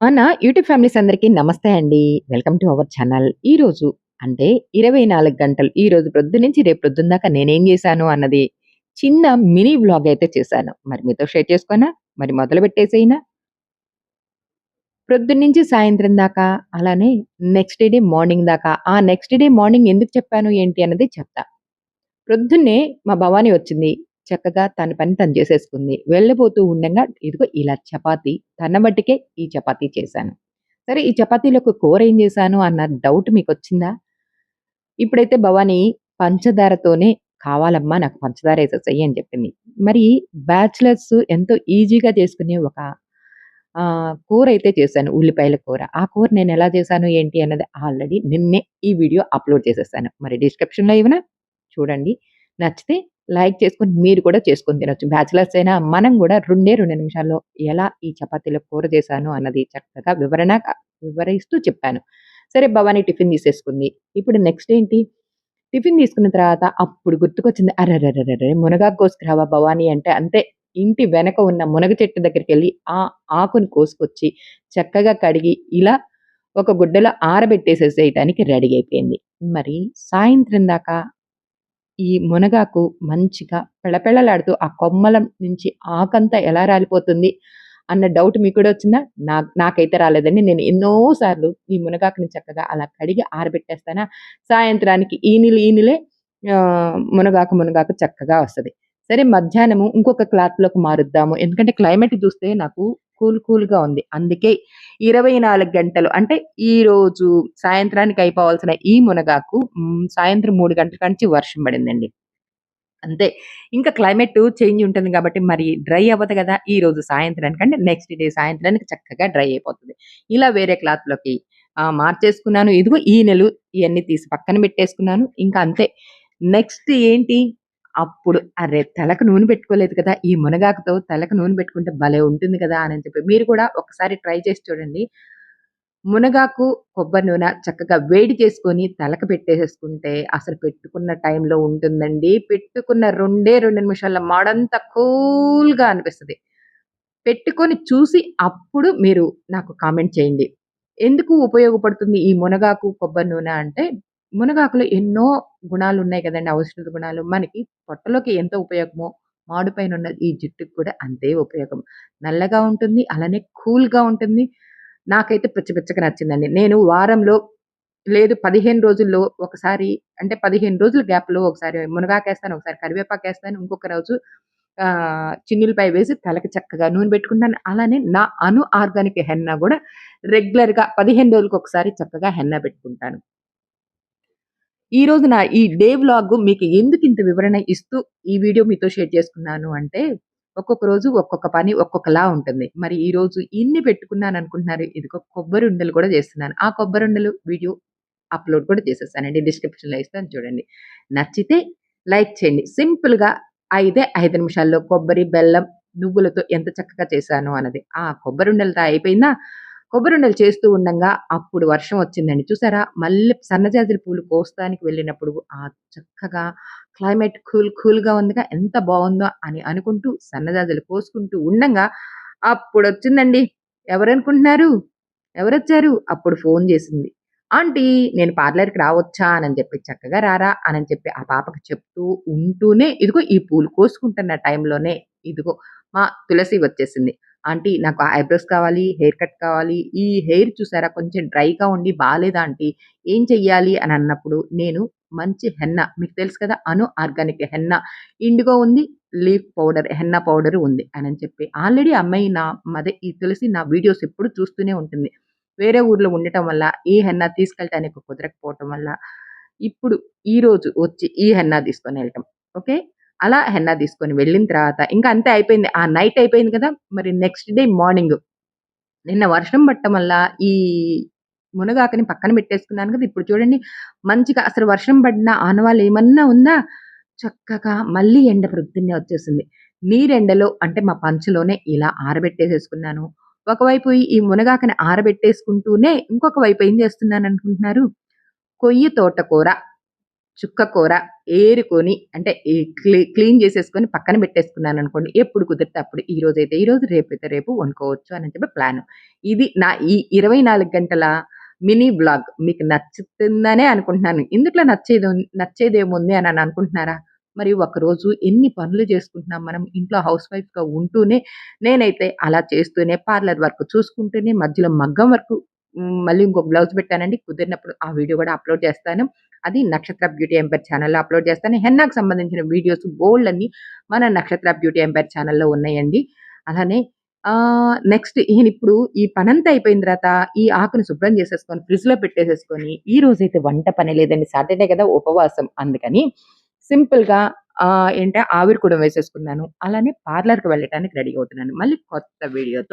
మన YouTube families అందరికీ నమస్తే అండి. Welcome to our channel. ఈరోజు అంటే 24 గంటలు ఈరోజు ప్రొద్దునుంచి రేపు ప్రొద్దున దాకా నేనేం చేశాను అన్నది చిన్న మినీ వ్లాగ్ అయితే చేశాను. మరి మీతో షేర్ చేసుకోనా? మరి మొదలు పెట్టేసేయనా? ప్రొద్దున్నుంచి సాయంత్రం దాకా, అలానే నెక్స్ట్ డే మార్నింగ్ దాకా, ఆ నెక్స్ట్ డే మార్నింగ్ ఎందుకు చెప్పాను ఏంటి అన్నది చెప్తా. ప్రొద్దున్నే మా భవాని వచ్చింది. చక్కగా తన పని తను చేసేసుకుంది. వెళ్ళబోతూ ఉండగా ఇదిగో ఇలా చపాతి తన మట్టుకే ఈ చపాతీ చేశాను. సరే ఈ చపాతీలోకి కూర ఏం చేశాను అన్న డౌట్ మీకు వచ్చిందా ఇప్పుడైతే భవానీ పంచదారతోనే కావాలమ్మా నాకు పంచదార వేసేసాయి అని చెప్పింది. మరి బ్యాచిలర్స్ ఎంతో ఈజీగా చేసుకునే ఒక కూర అయితే చేశాను. ఉల్లిపాయల కూర. ఆ కూర నేను ఎలా చేశాను ఏంటి అన్నది ఆల్రెడీ నిన్నే ఈ వీడియో అప్‌లోడ్ చేసేసాను. మరి డిస్క్రిప్షన్‌లో ఇవ్వనా? చూడండి. నచ్చితే లైక్ చేసుకొని మీరు కూడా చేసుకొని తినొచ్చు. బ్యాచిలర్స్ అయినా మనం కూడా రెండే రెండు నిమిషాల్లో ఎలా ఈ చపాతీలో కూర చేశాను అన్నది చక్కగా వివరణ వివరిస్తూ చెప్పాను. సరే భవానీ టిఫిన్ తీసేసుకుంది. ఇప్పుడు నెక్స్ట్ ఏంటి? టిఫిన్ తీసుకున్న తర్వాత అప్పుడు గుర్తుకొచ్చింది. అరెరెరెరెరే! మునగాకు కోసుకురావా భవానీ అంటే అంతే ఇంటి వెనక ఉన్న మునగ చెట్టు దగ్గరికి వెళ్ళి ఆ ఆకుని కోసుకొచ్చి చక్కగా కడిగి ఇలా ఒక గుడ్డలో ఆరబెట్టేసేసేయటానికి రెడీ అయిపోయింది. మరి సాయంత్రం దాకా ఈ మునగాకు మంచిగా పెళపెళలాడుతూ ఆ కొమ్మల నుంచి ఆకంతా ఎలా రాలిపోతుంది అన్న డౌట్ మీకు కూడా వచ్చిందా? నా నాకైతే రాలేదండి. నేను ఎన్నోసార్లు ఈ మునగాకుని చక్కగా అలా కడిగి ఆరబెట్టేస్తానా, సాయంత్రానికి ఈనిలు ఈనిలే మునగాకు మునగాకు చక్కగా వస్తుంది సరే మధ్యాహ్నము ఇంకొక క్లాత్‌లోకి మారుద్దాము. ఎందుకంటే క్లైమేట్ చూస్తే నాకు కూల్ కూల్‌గా ఉంది. అందుకే 24 గంటలు అంటే ఈరోజు సాయంత్రానికి అయిపోవాల్సిన ఈ మునగాకు సాయంత్రం మూడు గంటల నుంచి వర్షం పడిందండి. అంతే. ఇంకా క్లైమేట్ చేంజ్ ఉంటుంది కాబట్టి మరి డ్రై అవ్వదు కదా ఈ రోజు సాయంత్రానికి అంటే నెక్స్ట్ డే సాయంత్రానికి చక్కగా డ్రై అయిపోతుంది ఇలా వేరే క్లాత్‌లోకి లోకి మార్చేసుకున్నాను. ఇదిగో ఈ నెల ఇవన్నీ తీసి పక్కన పెట్టేసుకున్నాను. ఇంకా అంతే. నెక్స్ట్ ఏంటి? అప్పుడు అరే తలకు నూనె పెట్టుకోలేదు కదా! ఈ మునగాకుతో తలకు నూనె పెట్టుకుంటే భలే ఉంటుంది కదా! అని చెప్పి మీరు కూడా ఒకసారి ట్రై చేసి చూడండి. మునగాకు, కొబ్బరి నూనె చక్కగా వేడి చేసుకొని తలకు పెట్టేసేసుకుంటే అసలు పెట్టుకున్న టైంలో ఉంటుందండి. పెట్టుకున్న రెండే రెండు నిమిషాల్లో మాడంతా కూల్‌గా అనిపిస్తుంది పెట్టుకొని చూసి అప్పుడు మీరు నాకు కామెంట్ చేయండి. ఎందుకు ఉపయోగపడుతుంది ఈ మునగాకు, కొబ్బరి నూనె అంటే మునగాకులో ఎన్నో గుణాలు ఉన్నాయి కదండి ఔషధ గుణాలు. మనకి పొట్టలోకి ఎంత ఉపయోగమో మాడుపైన ఉన్న ఈ జుట్టుకి కూడా అంతే ఉపయోగం. నల్లగా ఉంటుంది. అలానే కూల్‌గా ఉంటుంది. నాకైతే పిచ్చ పిచ్చగా నచ్చిందండి. నేను వారంలో లేదు 15 రోజుల్లో ఒకసారి అంటే 15 రోజుల గ్యాప్‌లో ఒకసారి మునగాకేస్తాను, ఒకసారి కరివేపాకు వేస్తాను ఇంకొక రోజు చిన్నులపై వేసి తలకి చక్కగా నూనె పెట్టుకుంటాను. అలానే నా అను ఆర్గానిక్ హెన్నా కూడా రెగ్యులర్‌గా పదిహేను రోజులకు ఒకసారి చక్కగా హెన్నా పెట్టుకుంటాను. ఈరోజు నా ఈ డే వ్లాగ్ మీకు ఎందుకింత వివరణ ఇస్తూ ఈ వీడియో మీతో షేర్ చేసుకున్నాను అంటే, ఒక్కొక్క రోజు ఒక్కొక్క పని ఒక్కొక్కలా ఉంటుంది. మరి ఈరోజు ఇన్ని పెట్టుకున్నాననుకుంటున్నారు. ఇదిగో కొబ్బరి ఉండలు కూడా చేస్తున్నాను. ఆ కొబ్బరి ఉండలు వీడియో అప్‌లోడ్ కూడా చేసేస్తానండి డిస్క్రిప్షన్‌లో ఇస్తాను చూడండి. నచ్చితే లైక్ చేయండి. సింపుల్‌గా ఐదే ఐదు నిమిషాల్లో కొబ్బరి, బెల్లం, నువ్వులతో ఎంత చక్కగా చేశాను అన్నది. ఆ కొబ్బరుండలతో అయిపోయిందా? కొబ్బరిండలు చేస్తూ ఉండగా అప్పుడు వర్షం వచ్చిందండి. చూసారా? మళ్ళీ సన్నజాజుల పూలు కోస్తానికి వెళ్ళినప్పుడు ఆ చక్కగా క్లైమేట్ కూల్ కూల్‌గా ఉందిగా ఎంత బాగుందో అని అనుకుంటూ సన్నజాజులు కోసుకుంటూ ఉండంగా అప్పుడొచ్చిందండి. ఎవరనుకుంటున్నారు? ఎవరొచ్చారు? అప్పుడు ఫోన్ చేసింది. ఆంటీ నేను పార్లర్‌కి రావచ్చా? అని చెప్పి చక్కగా రారా అని చెప్పి ఆ పాపకి చెప్తూ ఉంటూనే ఇదిగో ఈ పూలు కోసుకుంటున్న టైంలోనే ఇదిగో మా తులసి వచ్చేసింది. ఆంటీ నాకు ఐబ్రోస్ కావాలి, హెయిర్ కట్ కావాలి. ఈ హెయిర్ చూసారా కొంచెం డ్రైగా ఉండి బాగాలేదా ఆంటీ. ఏం చెయ్యాలి అని అన్నప్పుడు నేను మంచి హెన్న మీకు తెలుసు కదా! అను ఆర్గానిక్ హెన్న ఇండిగో ఉంది. లీఫ్ పౌడర్ హెన్న పౌడర్ ఉంది అని చెప్పి ఆల్రెడీ అమ్మాయి నా మదే ఈ తులసి నా వీడియోస్ ఎప్పుడు చూస్తూనే ఉంటుంది. వేరే ఊర్లో ఉండటం వల్ల ఈ హెన్న తీసుకెళ్ళటానికి కుదరకపోవటం వల్ల ఇప్పుడు ఈరోజు వచ్చి ఈ హెన్న తీసుకొని వెళ్ళటం ఓకే. అలా హెన్నా తీసుకొని వెళ్ళిన తర్వాత ఇంకా అంతే అయిపోయింది. ఆ నైట్ అయిపోయింది కదా! మరి నెక్స్ట్ డే మార్నింగ్ నిన్న వర్షం పడటం వల్ల ఈ మునగాకని పక్కన పెట్టేసుకున్నాను కదా! ఇప్పుడు చూడండి మంచిగా అసలు వర్షం పడిన ఆనవాళ్ళు ఏమన్నా ఉందా? చక్కగా మళ్ళీ ఎండ ప్రొద్దున్నే వచ్చేసింది. నీరెండలో అంటే మా పంచలోనే ఇలా ఆరబెట్టేసేసుకున్నాను. ఒకవైపు ఈ మునగాకని ఆరబెట్టేసుకుంటూనే ఇంకొక వైపు ఏం చేస్తున్నాను అనుకుంటున్నారు కొయ్యి తోటకూర చుక్క కూర ఏరుకొని అంటే ఈ క్లీ క్లీన్ చేసేసుకొని పక్కన పెట్టేసుకున్నాను అనుకోండి ఎప్పుడు కుదిరితే అప్పుడు ఈ రోజు అయితే ఈ రోజు రేపు అయితే రేపు వండుకోవచ్చు అని చెప్పి ప్లాన్. ఇది నా ఈ ఇరవై నాలుగు గంటల మినీ బ్లాగ్ మీకు నచ్చుతుందనే అనుకుంటున్నాను. ఇందుట్లో నచ్చేది నచ్చేది ఏముంది అని అని అనుకుంటున్నారా? మరి ఒకరోజు ఎన్ని పనులు చేసుకుంటున్నాం మనం? ఇంట్లో హౌస్ వైఫ్గా ఉంటూనే నేనైతే అలా చేస్తూనే పార్లర్ వర్క్ చూసుకుంటూనే మధ్యలో మగ్గం వర్క్ మళ్ళీ ఇంకొక బ్లౌజ్ పెట్టానండి. కుదిరినప్పుడు ఆ వీడియో కూడా అప్లోడ్ చేస్తాను. అది నక్షత్ర బ్యూటీ ఎంపైర్ ఛానల్లో అప్లోడ్ చేస్తాను. హెన్నాకు సంబంధించిన వీడియోస్ బోల్డ్ అన్ని మన నక్షత్ర బ్యూటీ ఎంపైర్ ఛానల్లో ఉన్నాయండి. అలానే నెక్స్ట్ ఈయన ఇప్పుడు ఈ పనంతా అయిపోయిన తర్వాత ఈ ఆకుని శుభ్రం చేసేసుకొని ఫ్రిడ్జ్లో పెట్టేసేసుకొని ఈ రోజు అయితే వంట పని లేదండి. సాటర్డే కదా ఉపవాసం. అందుకని సింపుల్గా ఆ ఏంటంటే ఆవిరి కూడా వేసేసుకున్నాను. అలానే పార్లర్కి వెళ్ళటానికి రెడీ అవుతున్నాను. మళ్ళీ కొత్త వీడియోతో.